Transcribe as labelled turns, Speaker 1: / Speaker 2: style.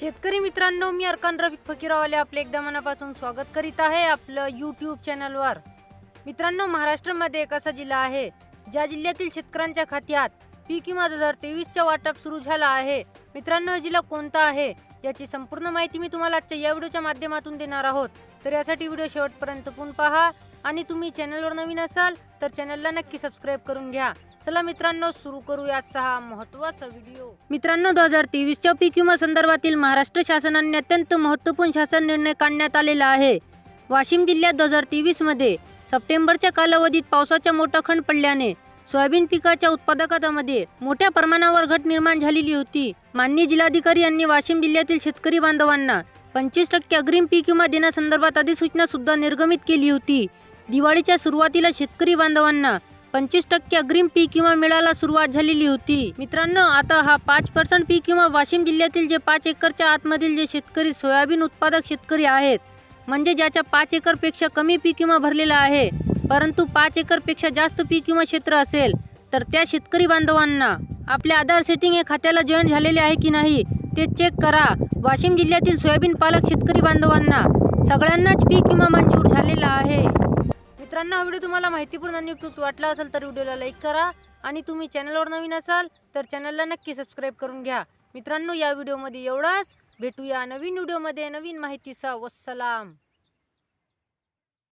Speaker 1: शेतकरी मित्रांनो मी अर्कान रफिक फकीरावाले आपले एकदा मनापासून स्वागत करीत आहे आपलं यूट्यूब चॅनलवर मित्रांनो महाराष्ट्रामध्ये एक असा जिल्हा आहे ज्या जिल्ह्यातील शेतकऱ्यांच्या खात्यात पीक विमा दोन हजार तेवीसच्या वाटप सुरू झाला आहे. मित्रांनो हा जिल्हा कोणता आहे याची संपूर्ण माहिती मी तुम्हाला आजच्या या व्हिडिओच्या माध्यमातून देणार आहोत. तर यासाठी व्हिडिओ शेवटपर्यंत पण पहा. आणि तुम्ही चॅनलवर नवीन असाल तर चॅनलला नक्की सबस्क्राईब करून घ्या. चला मित्रांनो सुरू करूया सहा महत्त्वाचा व्हिडिओ. मित्रांनो दोन हजार तेवीसच्या पीक विमा संदर्भातील महाराष्ट्र शासनाने अत्यंत महत्त्वपूर्ण शासन निर्णय काढण्यात आलेला आहे. वाशिम जिल्ह्यात दोन हजार तेवीसमध्ये सप्टेंबरच्या कालावधीत पावसाचा मोठा खंड पडल्याने सोयाबीन पिकाच्या उत्पादकतामध्ये मोठ्या प्रमाणावर घट निर्माण झालेली होती. माननीय जिल्हाधिकारी यांनी वाशिम जिल्ह्यातील शेतकरी बांधवांना पंचवीस टक्के अग्रिम पीक विमा देण्यासंदर्भात अधिसूचना सुद्धा निर्गमित केली होती. दिवाळीच्या सुरुवातीला शेतकरी बांधवांना पंचवीस टक्के अग्रिम पीक विमा मिळायला सुरुवात झालेली होती. मित्रांनो आता हा पाच पर्सेंट पीक विमा वाशिम जिल्ह्यातील जे पाच एकरच्या आतमधील जे शेतकरी सोयाबीन उत्पादक शेतकरी आहेत म्हणजे ज्याच्या पाच एकरपेक्षा कमी पीक विमा भरलेला आहे परंतु पाच एकरपेक्षा जास्त पीक विमा क्षेत्र असेल तर त्या शेतकरी बांधवांना आपल्या आधार सेटिंग हे खात्याला जॉईन झालेले आहे की नाही ते चेक करा. वाशिम जिल्ह्यातील सोयाबीन पालक शेतकरी बांधवांना सगळ्यांनाच पीक विमा मंजूर झालेला आहे. मित्रांनो हा व्हिडिओ तुम्हाला माहितीपूर्ण आणि उपयुक्त वाटला असेल तर व्हिडिओला लाईक करा आणि तुम्ही चॅनलवर नवीन असाल तर चॅनलला नक्की सबस्क्राईब करून घ्या. मित्रांनो या व्हिडिओमध्ये एवढाच. भेटूया नवीन व्हिडिओमध्ये. नवीन माहितीचा वस्सलाम.